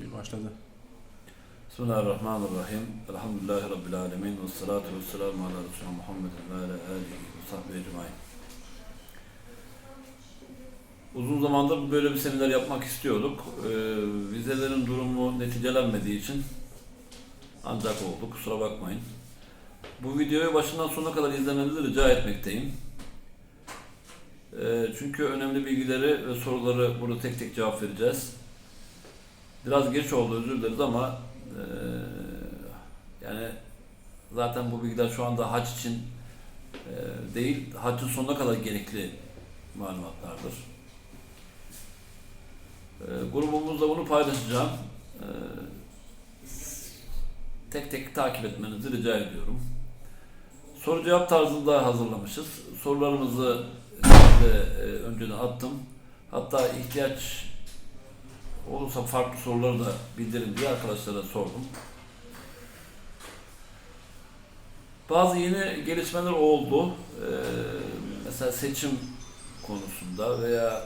Bir başladı. Bismillahirrahmanirrahim. Elhamdülillahi Rabbil alemin. Ve salatu ve selamu ala Resulü Muhammedin ve ala alihi ve sahbihi ecmain. Uzun zamandır böyle bir seminer yapmak istiyorduk. Ee, vizelerin durumu neticelenmediği için ancak oldu. Kusura bakmayın. Bu videoyu başından sonuna kadar izlemenizi rica etmekteyim. Ee, çünkü önemli bilgileri ve soruları burada tek tek cevap vereceğiz. Biraz geç oldu özür dileriz ama eee, yani zaten bu bilgiler şu anda hac için eee, değil, haccın sonuna kadar gerekli malumatlardır. Eee grubumuzda bunu paylaşacağım. Eee, tek tek takip etmenizi rica ediyorum. Soru cevap tarzında hazırlamışız. Sorularımızı size eee, önceden attım. Hatta ihtiyaç olursa farklı soruları da bildirin diye arkadaşlara sordum. Bazı yeni gelişmeler oldu. Ee, mesela seçim konusunda veya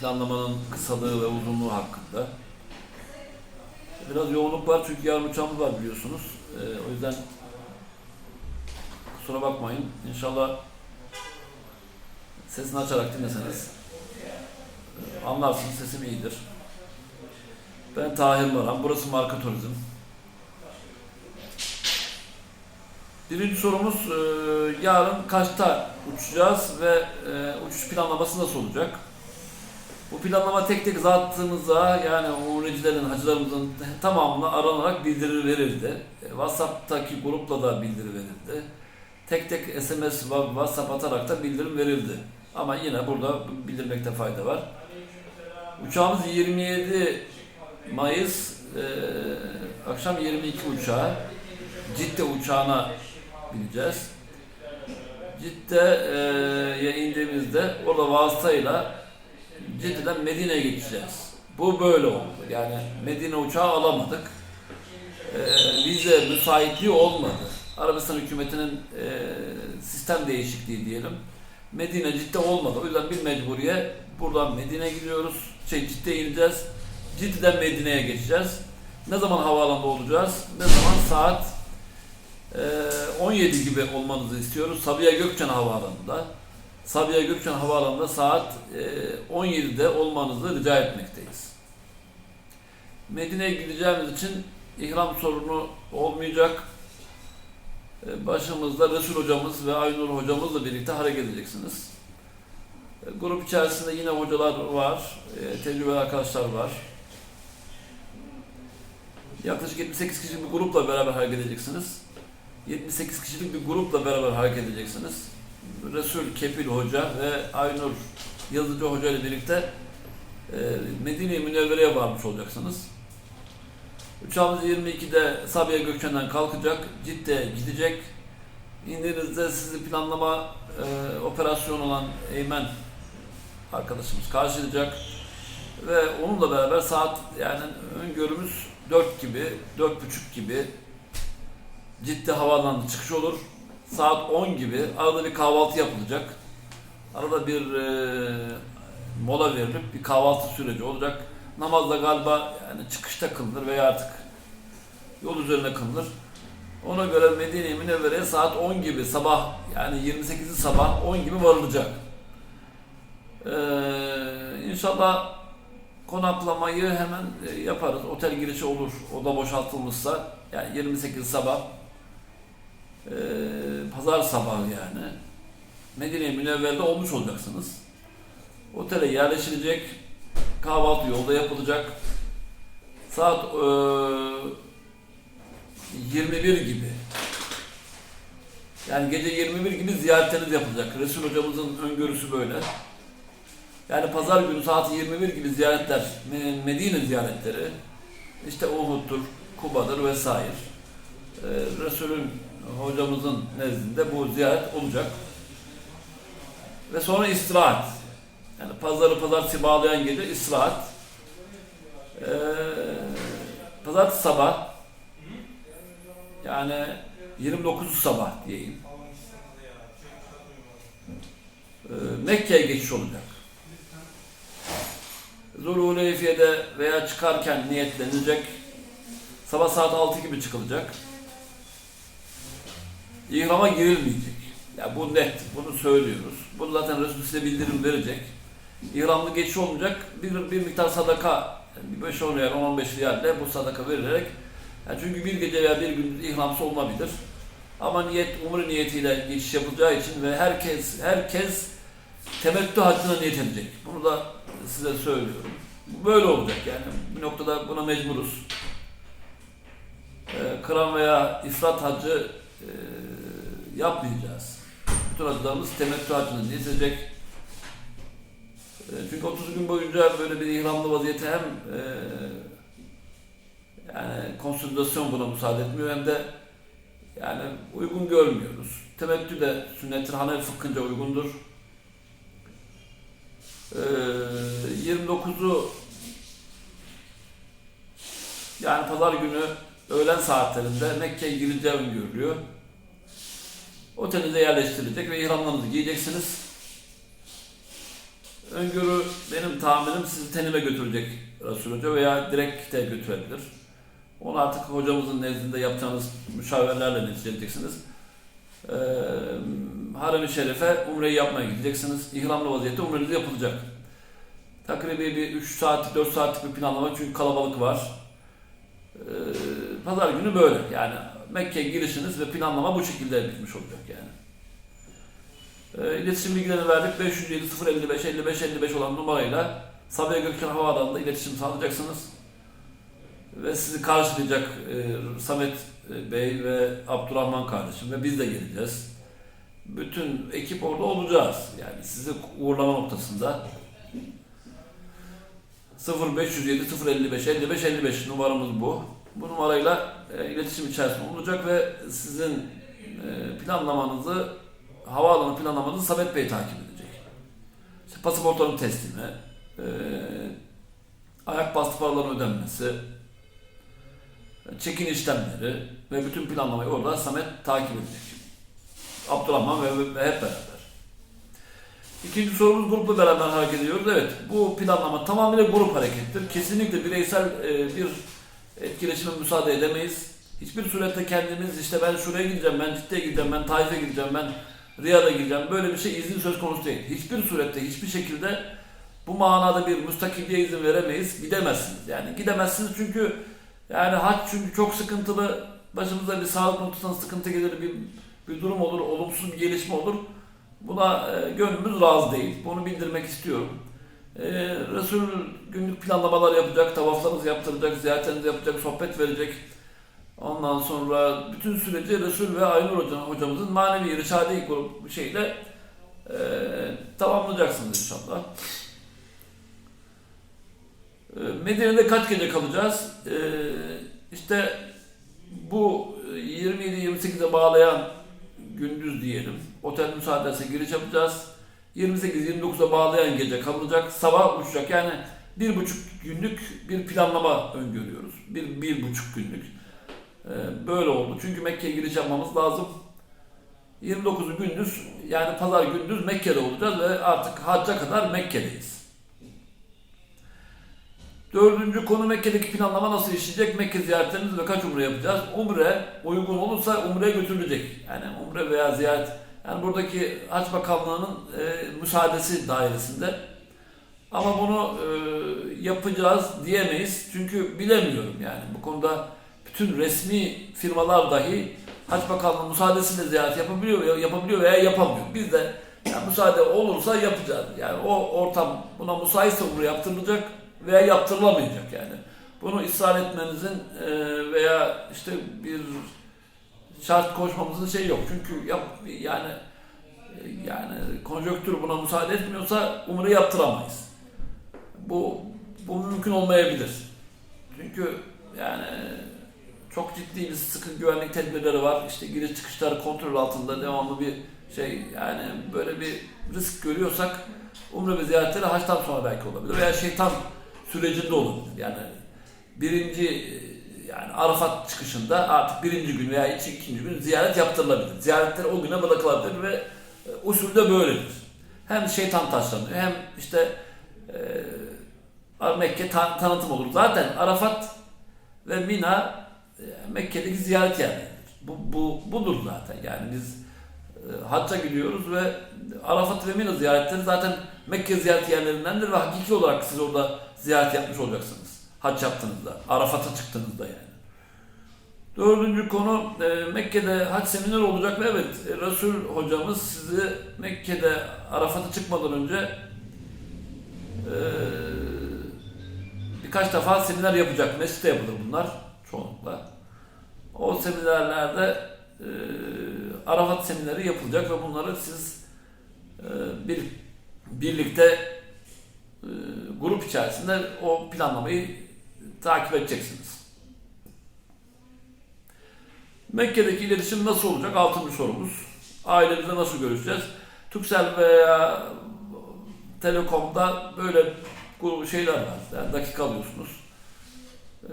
planlamanın kısalığı ve uzunluğu hakkında. Biraz yoğunluk var çünkü yarın uçağımız var biliyorsunuz. Ee, o yüzden kusura bakmayın. İnşallah sesini açarak dinleseniz anlarsınız sesim iyidir. Ben Tahir Baran. Burası Marka Turizm. Birinci sorumuz e, yarın kaçta uçacağız ve e, uçuş planlaması nasıl olacak? Bu planlama tek tek zattığımıza yani umrecilerin, hacılarımızın tamamına aranarak bildiri verildi. E, WhatsApp'taki grupla da bildiri verildi. Tek tek SMS WhatsApp atarak da bildirim verildi. Ama yine burada bildirmekte fayda var. Uçağımız 27 Mayıs e, akşam 22 uçağı Cidde uçağına bineceğiz. Cidde'ye indiğimizde orada vasıtayla Cidde'den Medine'ye geçeceğiz. Bu böyle oldu. Yani Medine uçağı alamadık. E, vize müsaitliği olmadı. Arabistan hükümetinin e, sistem değişikliği diyelim. Medine Cidde olmadı. O yüzden bir mecburiye buradan Medine'ye gidiyoruz. Şey Cidde'ye ineceğiz. Cidde'den Medine'ye geçeceğiz. Ne zaman havaalanında olacağız? Ne zaman saat e, 17 gibi olmanızı istiyoruz. Sabiha Gökçen Havaalanı'nda. Sabiha Gökçen Havaalanı'nda saat e, 17'de olmanızı rica etmekteyiz. Medine'ye gideceğimiz için ihram sorunu olmayacak. E, Başımızda Resul hocamız ve Aynur hocamızla birlikte hareket edeceksiniz. E, Grup içerisinde yine hocalar var, e, tecrübeli arkadaşlar var. Yaklaşık 78 kişilik bir grupla beraber hareket edeceksiniz. 78 kişilik bir grupla beraber hareket edeceksiniz. Resul Kepil Hoca ve Aynur Yazıcı Hoca ile birlikte e, Medine-i Münevvere'ye varmış olacaksınız. Uçağımız 22'de Sabiha Gökçen'den kalkacak, Cidde'ye gidecek. İndiğinizde sizi planlama e, operasyon olan Eymen arkadaşımız karşılayacak. Ve onunla beraber saat yani öngörümüz 4 gibi, 4.30 gibi Ciddi havaalanı çıkış olur. Saat 10 gibi arada bir kahvaltı yapılacak. Arada bir e, mola verilip bir kahvaltı süreci olacak. Namaz da galiba yani çıkışta kılınır veya artık yol üzerine kılınır. Ona göre Medine-i Münevvere'ye saat 10 gibi sabah yani 28'i sabah 10 gibi varılacak. Ee, inşallah konaklamayı hemen e, yaparız. Otel girişi olur. Oda boşaltılmışsa yani 28 sabah e, pazar sabahı yani Medine-i Münevver'de olmuş olacaksınız. Otele yerleşilecek. Kahvaltı yolda yapılacak. Saat e, 21 gibi yani gece 21 gibi ziyaretleriniz yapılacak. Resul hocamızın öngörüsü böyle. Yani pazar günü saat 21 gibi ziyaretler, Me- Medine ziyaretleri, işte Uhud'dur, Kuba'dır vesaire. Ee, Resul'ün, hocamızın nezdinde bu ziyaret olacak. Ve sonra istirahat. Yani pazarı pazartesi bağlayan gece istirahat. Ee, pazartesi sabah, yani 29 sabah diyeyim. Ee, Mekke'ye geçiş olacak. Zulhuleyfiye'de veya çıkarken niyetlenecek. Sabah saat 6 gibi çıkılacak. İhrama girilmeyecek. Ya bu net, bunu söylüyoruz. Bunu zaten Resul size bildirim verecek. İhramlı geçiş olmayacak. Bir, bir miktar sadaka, yani bir 5 10 riyal, 10-15 riyalle bu sadaka verilerek yani çünkü bir gece veya bir gün ihramsız olunabilir. Ama niyet, umre niyetiyle geçiş yapılacağı için ve herkes herkes temettü haccına niyet edecek. Bunu da size söylüyorum. Böyle olacak yani. Bir noktada buna mecburuz. Ee, kıran veya ifrat hacı e, yapmayacağız. Bütün hacılarımız temettü hacına niyet edecek. E, çünkü 30 gün boyunca böyle bir ihramlı vaziyete hem e, yani konsolidasyon buna müsaade etmiyor hem de yani uygun görmüyoruz. Temettü de sünnet-i Hanefi fıkhınca uygundur. Ee, 29'u yani pazar günü öğlen saatlerinde Mekke'ye girileceği öngörülüyor. Otelinize yerleştirilecek ve ihramlarınızı giyeceksiniz. Öngörü benim tahminim sizi tenime götürecek Resul Hoca veya direkte götürebilir. Onu artık hocamızın nezdinde yapacağınız müşavirlerle neticeleyeceksiniz. Ee, Harem-i Şerif'e umreyi yapmaya gideceksiniz. İhramlı vaziyette umreniz yapılacak. Takribi bir 3 saat, 4 saatlik bir planlama çünkü kalabalık var. Ee, Pazar günü böyle. Yani Mekke'ye girişiniz ve planlama bu şekilde bitmiş olacak yani. Ee, iletişim bilgilerini verdik. 507 055 55 55 olan numarayla Sabiha Gökçen Havaalanı'nda iletişim sağlayacaksınız ve sizi karşılayacak e, Samet e, Bey ve Abdurrahman kardeşim ve biz de geleceğiz. Bütün ekip orada olacağız. Yani sizi uğurlama noktasında 0507 055 55 55 numaramız bu. Bu numarayla e, iletişim içerisinde olacak ve sizin e, planlamanızı havaalanı planlamanızı Samet Bey takip edecek. İşte pasaportların teslimi, e, ayak bastı paraların ödenmesi, çekin işlemleri ve bütün planlamayı orada Samet takip edecek. Abdurrahman ve, ve hep beraber. İkinci sorumuz grupla beraber hareket ediyoruz. Evet, bu planlama tamamıyla grup harekettir. Kesinlikle bireysel e, bir etkileşime müsaade edemeyiz. Hiçbir surette kendimiz işte ben şuraya gideceğim, ben Cidde'ye gideceğim, ben Taif'e gideceğim, ben Riyad'a gideceğim. Böyle bir şey izin söz konusu değil. Hiçbir surette, hiçbir şekilde bu manada bir müstakilliğe izin veremeyiz. Gidemezsiniz. Yani gidemezsiniz çünkü yani hac çünkü çok sıkıntılı. Başımıza bir sağlık noktasında sıkıntı gelir, bir, bir durum olur, olumsuz bir gelişme olur. Buna e, gönlümüz razı değil. Bunu bildirmek istiyorum. E, Resul günlük planlamalar yapacak, tavaflarınızı yaptıracak, ziyaretlerinizi yapacak, sohbet verecek. Ondan sonra bütün süreci Resul ve Aynur hocam, hocamızın manevi irşadi grup şeyle e, tamamlayacaksınız inşallah. E, Medine'de kaç gece kalacağız? E, işte bu 27-28'e bağlayan gündüz diyelim. Otel müsaade ederse giriş yapacağız. 28-29'a bağlayan gece kalacak. Sabah uçacak. Yani bir buçuk günlük bir planlama öngörüyoruz. Bir, bir buçuk günlük. Ee, böyle oldu. Çünkü Mekke'ye giriş yapmamız lazım. 29'u gündüz yani pazar gündüz Mekke'de olacağız ve artık hacca kadar Mekke'deyiz. Dördüncü konu Mekke'deki planlama nasıl işleyecek? Mekke ziyaretlerimiz ve kaç umre yapacağız? Umre uygun olursa umreye götürülecek. Yani umre veya ziyaret yani buradaki Haç Bakanlığı'nın e, müsaadesi dairesinde. Ama bunu e, yapacağız diyemeyiz. Çünkü bilemiyorum yani. Bu konuda bütün resmi firmalar dahi Haç Bakanlığı müsaadesiyle ziyaret yapabiliyor, yapabiliyor veya yapamıyor. Biz de yani müsaade olursa yapacağız. Yani o ortam buna müsaitse umre yaptırılacak veya yaptırılamayacak yani. Bunu ısrar etmenizin e, veya işte bir şart koşmamızın şey yok. Çünkü yap, yani e, yani konjonktür buna müsaade etmiyorsa umre yaptıramayız. Bu bu mümkün olmayabilir. Çünkü yani çok ciddi bir sıkı güvenlik tedbirleri var. İşte giriş çıkışlar kontrol altında devamlı bir şey yani böyle bir risk görüyorsak umre ve ziyaretleri haçtan sonra belki olabilir veya şeytan sürecinde olabilir. Yani birinci yani Arafat çıkışında artık birinci gün veya ikinci gün ziyaret yaptırılabilir. Ziyaretler o güne bırakılabilir ve usulde böyledir. Hem şeytan taşlanıyor hem işte e, Mekke ta- tanıtım olur. Zaten Arafat ve Mina e, Mekke'deki ziyaret yerleridir. Bu, bu budur zaten. Yani biz e, hacca gidiyoruz ve Arafat ve Mina ziyaretleri zaten Mekke ziyaret yerlerindendir ve hakiki olarak siz orada ziyaret yapmış olacaksınız. Hac yaptığınızda, Arafat'a çıktığınızda yani. Dördüncü konu e, Mekke'de hac semineri olacak ve evet e, Resul hocamız sizi Mekke'de Arafat'a çıkmadan önce e, birkaç defa seminer yapacak. Mescitte yapılır bunlar çoğunlukla. O seminerlerde e, Arafat semineri yapılacak ve bunları siz e, bir birlikte e, grup içerisinde o planlamayı takip edeceksiniz. Mekke'deki iletişim nasıl olacak? Altıncı sorumuz. Ailemizle nasıl görüşeceğiz? Türksel veya Telekom'da böyle şeyler var. Yani dakika alıyorsunuz. Ee,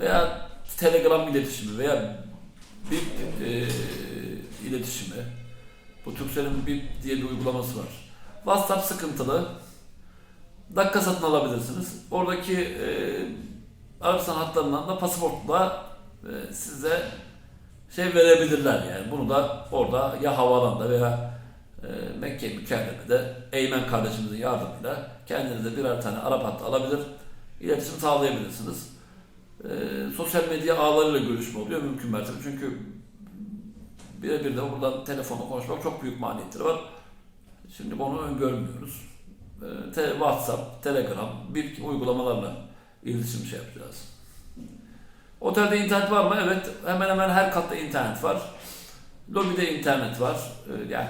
veya Telegram iletişimi veya BIP e, iletişimi. Bu Turkcell'in BIP diye bir uygulaması var. WhatsApp sıkıntılı. Dakika satın alabilirsiniz. Oradaki e, Arapstan hatlarından da pasaportla e, size şey verebilirler yani. Bunu da orada ya havalanda veya e, Mekke mükerremede Eymen kardeşimizin yardımıyla kendinize birer tane Arap hattı alabilir, iletişim sağlayabilirsiniz. E, sosyal medya ağlarıyla görüşme oluyor mümkün mertebe. Çünkü birebir de buradan telefonla konuşmak çok büyük maliyetleri var. Şimdi bunu öngörmüyoruz. E, te, WhatsApp, Telegram, bir uygulamalarla iletişim şey yapacağız. Otelde internet var mı? Evet. Hemen hemen her katta internet var. Lobide internet var. Ee, Yani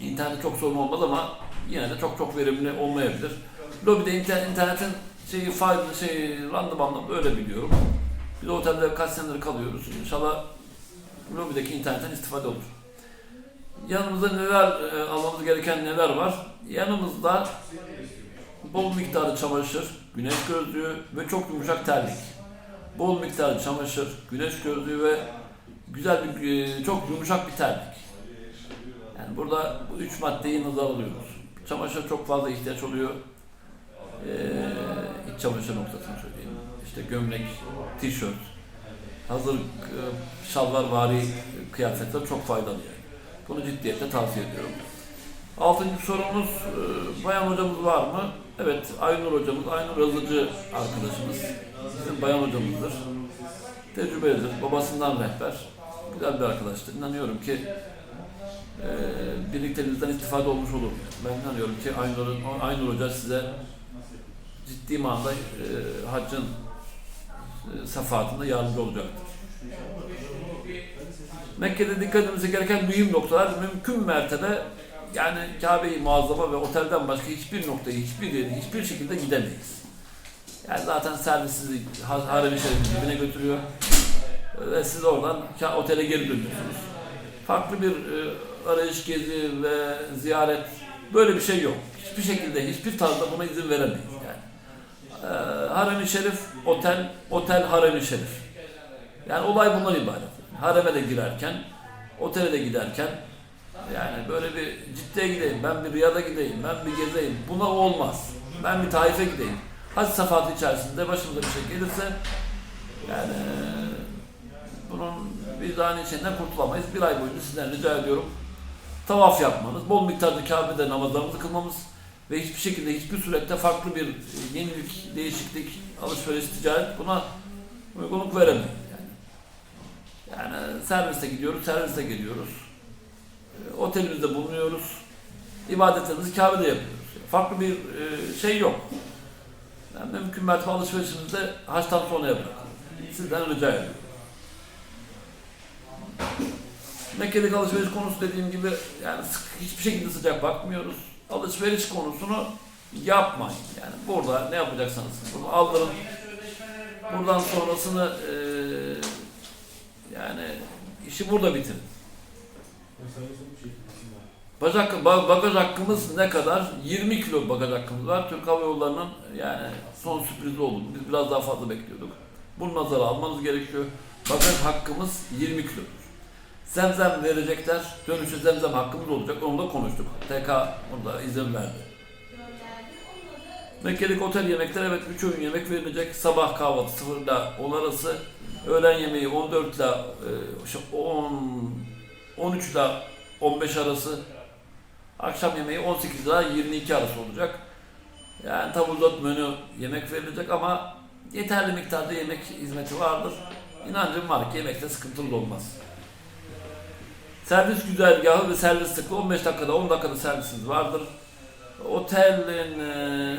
internet çok sorun olmaz ama yine de çok çok verimli olmayabilir. Lobide inter- internetin şeyi faydalı şey randımanlı öyle biliyorum. Biz otelde kaç senedir kalıyoruz. İnşallah lobideki internetten istifade olur. Yanımızda neler e, almamız gereken neler var? Yanımızda bol miktarda çamaşır, güneş gözlüğü ve çok yumuşak terlik bol miktarda çamaşır, güneş gözlüğü ve güzel bir, e, çok yumuşak bir terlik. Yani burada bu üç maddeyi nazar alıyoruz. Çamaşır çok fazla ihtiyaç oluyor. Ee, iç çamaşır noktasını söyleyeyim. İşte gömlek, tişört, hazır e, şalvar vari kıyafetler çok faydalı yani. Bunu ciddiyetle tavsiye ediyorum. Altıncı sorumuz, e, bayan hocamız var mı? Evet, Aynur hocamız, Aynur Yazıcı arkadaşımız. Bizim bayan hocamızdır. Tecrübelidir, babasından rehber. Güzel bir arkadaştır. İnanıyorum ki e, birlikteliğinizden istifade olmuş olur. Ben inanıyorum ki Aynur, Aynur Hoca size ciddi manada e, haccın e, sefahatinde yardımcı olacaktır. Mekke'de dikkat edilmesi gereken mühim noktalar mümkün mertebe yani Kabe-i Muazzama ve otelden başka hiçbir noktaya, hiçbir yere, hiçbir şekilde gidemeyiz. Yani zaten servis sizi ha- harem-i şerifin dibine götürüyor ve siz oradan otele geri dönüyorsunuz. Farklı bir e, arayış, gezi ve ziyaret böyle bir şey yok. Hiçbir şekilde, hiçbir tarzda buna izin veremeyiz yani. E, harem-i şerif, otel, otel harem-i şerif. Yani olay bundan ibaret. Hareme de girerken, otele de giderken yani böyle bir ciddiye gideyim, ben bir riyada gideyim, ben bir gezeyim. Buna olmaz. Ben bir taife gideyim. Hac safatı içerisinde başımıza bir şey gelirse yani bunun bir daha içinden kurtulamayız. Bir ay boyunca sizden rica ediyorum. Tavaf yapmanız, bol miktarda Kabe'de namazlarımızı kılmamız ve hiçbir şekilde hiçbir surette farklı bir yenilik, değişiklik, alışveriş, ticaret buna uygunluk veremeyiz. Yani, serviste gidiyoruz, serviste geliyoruz. E, Otelimizde bulunuyoruz. İbadetlerimizi Kabe'de yapıyoruz. Farklı bir e, şey yok. Yani mümkün mertebe alışverişimizi de haçtan sonra yapın. Sizden rica ediyorum. Mekke'deki alışveriş konusu dediğim gibi yani sık- hiçbir şekilde sıcak bakmıyoruz. Alışveriş konusunu yapmayın. Yani burada ne yapacaksanız aldırın. Buradan sonrasını eee, yani işi burada bitirin. Bacak, ba- bagaj hakkımız ne kadar? 20 kilo bagaj hakkımız var. Türk Hava Yolları'nın yani son sürprizi oldu. Biz biraz daha fazla bekliyorduk. Bunu nazara almanız gerekiyor. Bagaj hakkımız 20 kilodur. Zemzem verecekler. Dönüşü zemzem hakkımız olacak. Onu da konuştuk. TK burada izin verdi. Mekke'deki otel yemekleri evet 3 öğün yemek verilecek. Sabah kahvaltı 0 ile 10 arası. Öğlen yemeği 14 ile e, şu 10, 13 ile 15 arası. Akşam yemeği 18 ile 22 arası olacak. Yani tabldot menü yemek verilecek ama yeterli miktarda yemek hizmeti vardır. İnancım var ki yemekte sıkıntılı olmaz. Servis güzergahı ve servis sıklığı 15 dakikada 10 dakikada servisiniz vardır. Otelin e,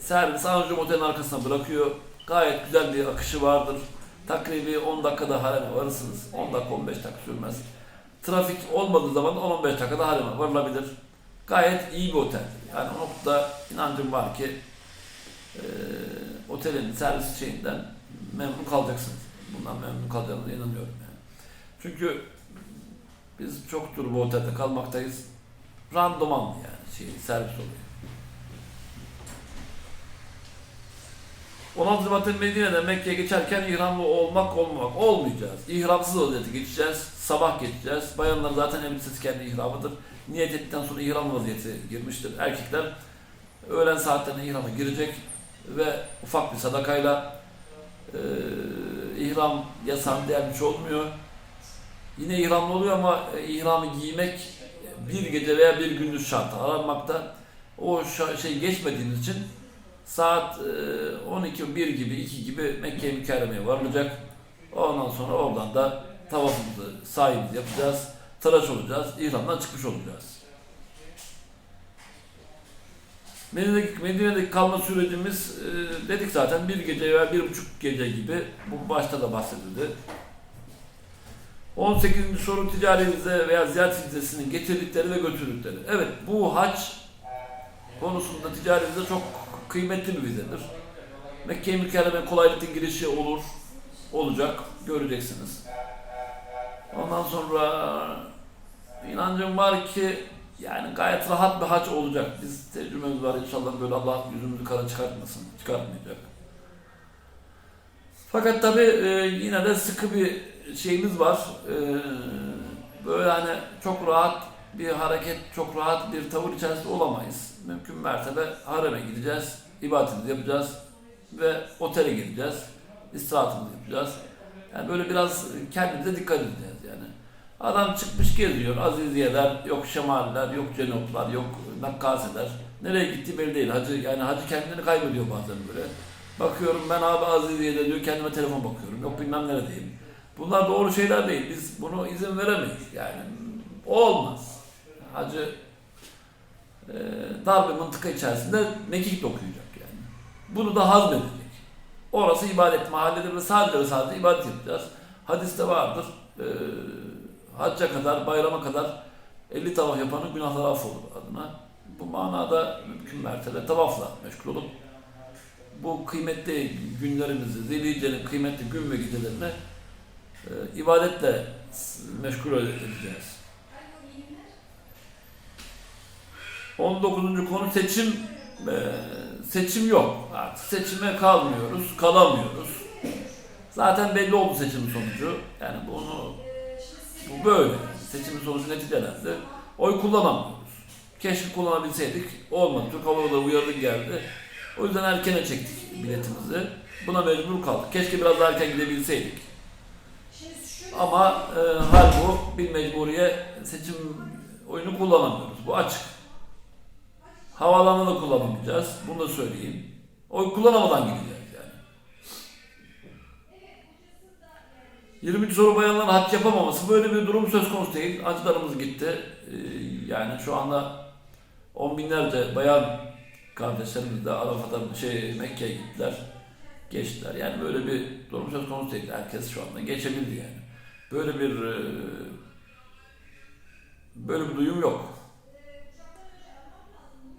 servis Anjum Otel'in arkasına bırakıyor. Gayet güzel bir akışı vardır. Takribi 10 dakikada hareme varırsınız. 10 dakika 15 dakika sürmez. Trafik olmadığı zaman 10-15 dakikada hareme varılabilir. Gayet iyi bir otel. Yani o noktada inancım var ki e, otelin servis şeyinden memnun kalacaksınız. Bundan memnun kalacağınıza inanıyorum yani. Çünkü biz çoktur bu otelde kalmaktayız. Randıman yani şey, servis oluyor. 16 Şubat'ın Medine'den Mekke'ye geçerken ihramlı olmak olmamak olmayacağız. İhramsız vaziyete geçeceğiz. Sabah geçeceğiz. Bayanlar zaten elbisesi kendi ihramıdır. Niyet ettikten sonra ihram vaziyete girmiştir. Erkekler öğlen saatlerine ihrama girecek ve ufak bir sadakayla e, ihram yasağını delmiş olmuyor. Yine ihramlı oluyor ama ihramı giymek bir gece veya bir gündüz şart aranmakta. O şey geçmediğiniz için saat e, 12, 1 gibi, 2 gibi Mekke-i Mükerreme'ye varılacak. Ondan sonra oradan da tavafımızı, sahibimizi yapacağız. Tıraş olacağız, ihramdan çıkmış olacağız. Medine'deki, Medine'deki kalma sürecimiz e, dedik zaten bir gece veya bir buçuk gece gibi bu başta da bahsedildi. 18. soru ticari vize veya ziyaret vizesinin getirdikleri ve götürdükleri. Evet bu hac konusunda ticari vize çok kıymetli bir vizedir. Mekke-i Mükerreme kolaylıkla girişi olur, olacak, göreceksiniz. Ondan sonra inancım var ki yani gayet rahat bir hac olacak. Biz tecrübemiz var inşallah böyle Allah yüzümüzü kara çıkartmasın, çıkartmayacak. Fakat tabi yine de sıkı bir şeyimiz var. E, böyle hani çok rahat bir hareket, çok rahat bir tavır içerisinde olamayız. Mümkün mertebe hareme gideceğiz, ibadetimizi yapacağız ve otele gideceğiz, istirahatımızı yapacağız. Yani böyle biraz kendimize dikkat edeceğiz yani. Adam çıkmış geziyor, aziziyeler, yok şemaliler, yok cenoplar, yok nakkaseler. Nereye gitti belli değil. Hacı, yani hacı kendini kaybediyor bazen böyle. Bakıyorum ben abi Aziziye'de diyor kendime telefon bakıyorum. Yok bilmem neredeyim. Bunlar doğru şeyler değil. Biz bunu izin veremeyiz. Yani olmaz. Hacı e, dar bir mıntıka içerisinde mekik okuyacak. Bunu da hazmedecek. Orası ibadet mahalledir ve sadece ve sadece ibadet yapacağız. Hadiste vardır. E, hacca kadar, bayrama kadar 50 tavaf yapanın günahları affolur adına. Bu manada mümkün mertebe tavafla meşgul olup bu kıymetli günlerimizi, Zilhicce'nin kıymetli gün ve gecelerini e, ibadetle meşgul edeceğiz. 19. konu seçim. E, seçim yok. Artık seçime kalmıyoruz, kalamıyoruz. Zaten belli oldu seçimin sonucu. Yani bunu bu böyle. Seçimin sonucu neticelendi. Oy kullanamıyoruz. Keşke kullanabilseydik. Olmadı. Türk Hava Yolları uyarı geldi. O yüzden erkene çektik biletimizi. Buna mecbur kaldık. Keşke biraz daha erken gidebilseydik. Ama e, hal bu. Bir mecburiye seçim oyunu kullanamıyoruz. Bu açık. Havaalanını da. Bunu da söyleyeyim. Oy kullanamadan gideceğiz yani. 20. soru bayanların hac yapamaması. Böyle bir durum söz konusu değil. Hacılarımız gitti. Ee, yani şu anda on binlerce bayan kardeşlerimiz de Arafat'a şey Mekke'ye gittiler. Geçtiler. Yani böyle bir durum söz konusu değil. Herkes şu anda geçebildi yani. Böyle bir e, böyle bir duyum yok.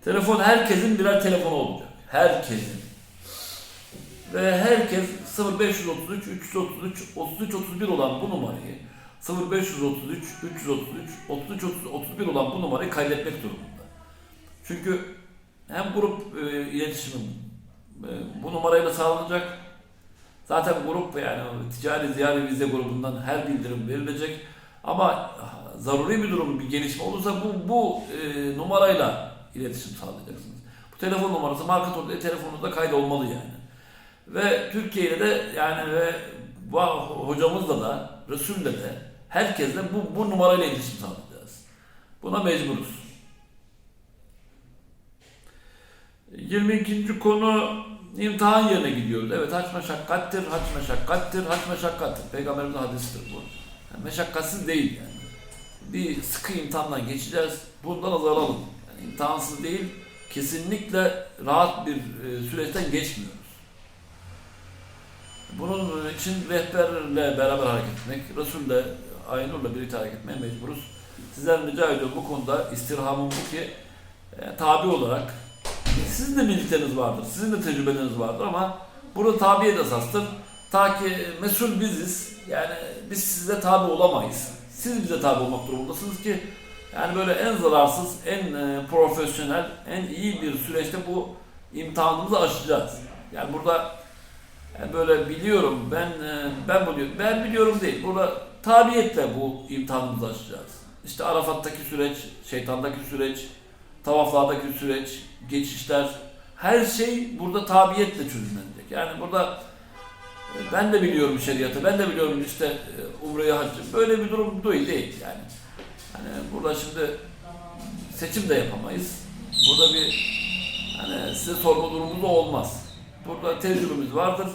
Telefon herkesin birer telefonu olacak. Herkesin. Ve herkes 0533 333 33 31 olan bu numarayı 0533 333 33 31 olan bu numarayı kaydetmek durumunda. Çünkü hem grup e, iletişimi e, bu numarayla sağlanacak. Zaten grup yani ticari ziyari vize grubundan her bildirim verilecek. Ama zaruri bir durum, bir gelişme olursa bu, bu e, numarayla iletişim sağlayacaksınız. Bu telefon numarası marka koduyla telefonunuzda kaydolmalı yani. Ve Türkiye'de de yani ve hocamızla da Resul'le de herkesle bu, bu numarayla iletişim sağlayacağız. Buna mecburuz. 22. konu imtihan yerine gidiyoruz. Evet haç meşakkattir, haç meşakkattir, haç meşakkattir. Peygamberimizin hadisidir bu. Yani meşakkatsiz değil yani. Bir sıkı imtihandan geçeceğiz. Bundan azalalım. İmtihansız değil, kesinlikle rahat bir e, süreçten geçmiyoruz. Bunun için rehberle beraber hareket etmek, Resul'le, Aynur'la birlikte hareket etmeye mecburuz. Sizden rica ediyorum bu konuda istirhamım bu ki e, tabi olarak sizin de bildikleriniz vardır, sizin de tecrübeleriniz vardır ama burada tabiyet esastır. Ta ki mesul biziz, yani biz size tabi olamayız. Siz bize tabi olmak durumundasınız ki yani böyle en zararsız, en e, profesyonel, en iyi bir süreçte bu imtihanımızı aşacağız. Yani burada yani böyle biliyorum ben e, ben biliyorum ben biliyorum değil. Burada tabiyetle bu imtihanımızı aşacağız. İşte Arafat'taki süreç, şeytandaki süreç, tavaflardaki süreç, geçişler her şey burada tabiyetle çözümlenecek. Yani burada e, ben de biliyorum şeriatı, ben de biliyorum işte e, umreyi haccı. Böyle bir durum değil, değil yani. Hani burada şimdi seçim de yapamayız. Burada bir hani size sorma durumumuz da olmaz. Burada tecrübemiz vardır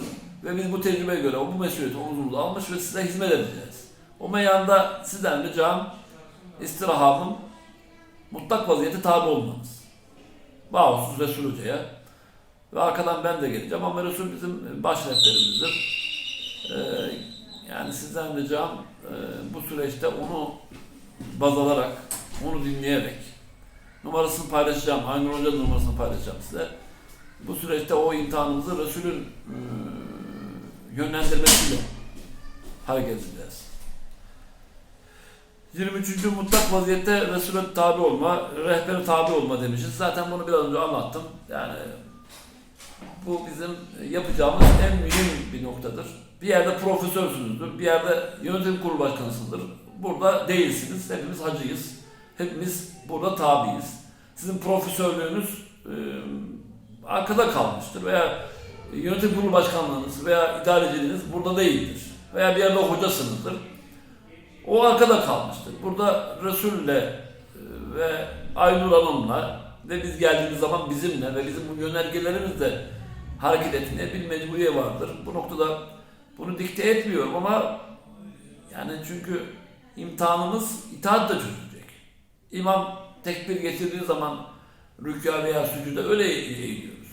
ve biz bu tecrübeye göre bu mesuliyeti omuzumuza almış ve size hizmet edeceğiz. O meyanda sizden ricam, istirahamım, mutlak vaziyete tabi olmanız. Bağımsız Resul Hoca'ya ve arkadan ben de geleceğim ama Resul bizim baş rehberimizdir. Ee, yani sizden ricam e, bu süreçte onu baz alarak, onu dinleyerek numarasını paylaşacağım, Aynur Hoca'nın numarasını paylaşacağım size. Bu süreçte o imtihanımızı Resul'ün e, yönlendirmesiyle hareket edeceğiz. 23. mutlak vaziyette Resul'e tabi olma, rehbere tabi olma demişiz. Zaten bunu biraz önce anlattım. Yani bu bizim yapacağımız en mühim bir noktadır. Bir yerde profesörsünüzdür, bir yerde yönetim kurulu başkanısındır. Burada değilsiniz. Hepimiz hacıyız. Hepimiz burada tabiiz. Sizin profesörlüğünüz e, arkada kalmıştır veya yönetim kurulu başkanlığınız veya idareciliğiniz burada değildir. Veya bir yerde hocasınızdır. O arkada kalmıştır. Burada Resul'le e, ve Aynur Hanım'la ve biz geldiğimiz zaman bizimle ve bizim bu yönergelerimizle hareket etmeye bir mecburiyet vardır. Bu noktada bunu dikte etmiyorum ama yani çünkü imtihanımız itaatla çözülecek. İmam tekbir getirdiği zaman rükûa veya sücuda öyle eğiliyoruz.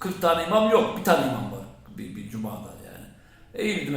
40 tane imam yok, bir tane imam var bir, bir cumada yani. Eğildim